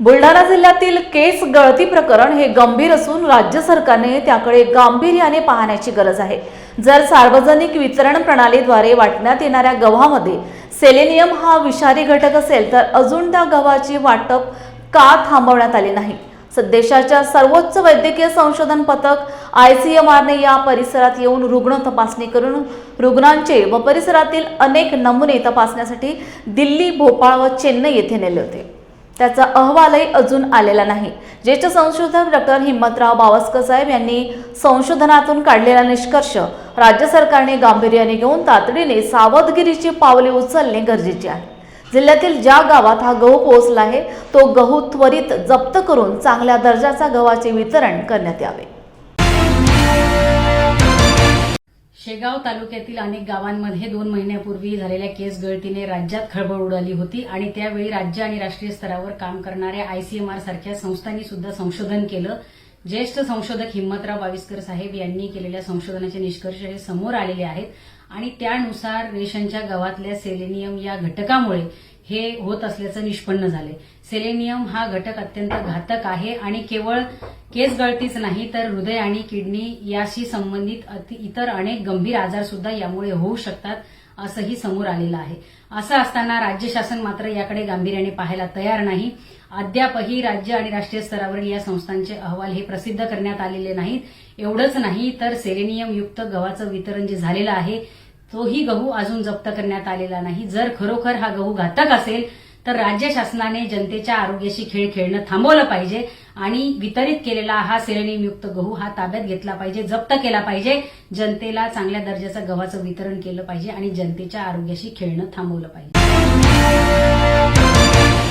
बुलढाणा जिल्ह्यातील केस गळती प्रकरण हे गंभीर असून राज्य सरकारने त्याकडे गांभीर्याने पाहण्याची गरज आहे. जर सार्वजनिक वितरण प्रणालीद्वारे वाटण्यात येणाऱ्या गव्हामध्ये सेलेनियम हा विषारी घटक असेल तर अजून त्या गव्हाची वाटप का थांबवण्यात आली नाही? देशाच्या सर्वोच्च वैद्यकीय संशोधन पथक आय सी एम आरने या परिसरात येऊन रुग्ण तपासणी करून रुग्णांचे व परिसरातील अनेक नमुने तपासण्यासाठी दिल्ली भोपाळ व चेन्नई येथे नेले होते. त्याचा अहवालही अजून आलेला नाही. ज्येष्ठ संशोधक डॉक्टर हिम्मतराव बावस्कर साहेब यांनी संशोधनातून काढलेला निष्कर्ष राज्य सरकारने गांभीर्याने घेऊन तातडीने सावधगिरीची पावले उचलणे गरजेचे आहे. जिल्ह्यातील ज्या गावात हा गहू पोहोचला आहे तो गहू त्वरित जप्त करून चांगल्या दर्जाचा गव्हाचे वितरण करण्यात यावे. शेगाव तालुक्यातील अनेक गावांमध्ये दोन महिन्यापूर्वी झालेल्या केस गळतीने राज्यात खळबळ उडाली होती आणि त्यावेळी राज्य आणि राष्ट्रीय स्तरावर काम करणाऱ्या आयसीएमआर सारख्या संस्थांनी सुद्धा संशोधन केलं. ज्येष्ठ संशोधक हिम्मतराव बाविस्कर साहेब यांनी केलेल्या संशोधनाचे निष्कर्ष हे समोर आलेले आहेत आणि त्यानुसार रेशनच्या गव्हातल्या सेलेनियम या घटकामुळे हे होत असल्याचं निष्पन्न झाले सेलेनियम हा घटक अत्यंत घातक आहे आणि केवळ केस गळतीच नाही तर हृदय आणि किडनी याशी संबंधित अति- इतर अनेक गंभीर आजार सुद्धा यामुळे होऊ शकतात असंही समोर आलेलं आहे. असं असताना राज्य शासन मात्र याकडे गांभीर्याने पाहायला तयार नाही. अद्यापही राज्य आणि राष्ट्रीय स्तरावरील या संस्थांचे अहवाल हे प्रसिद्ध करण्यात आलेले नाहीत. एवढंच नाही तर सेलेनियम युक्त गव्हाचं वितरण जे झालेलं आहे तोही गहू अजून जप्त करण्यात आलेला नाही. जर खरोखर हा गहू घातक असेल तर राज्य शासनाने जनतेच्या आरोग्याशी खेळ खेळणं थांबवलं पाहिजे आणि वितरित केलेला हा सेलेनियम गहू हा ताब्यात घेतला पाहिजे जप्त केला पाहिजे. जनतेला चांगल्या दर्जाचं गव्हाचं वितरण केलं पाहिजे आणि जनतेच्या आरोग्याशी खेळणं थांबवलं पाहिजे.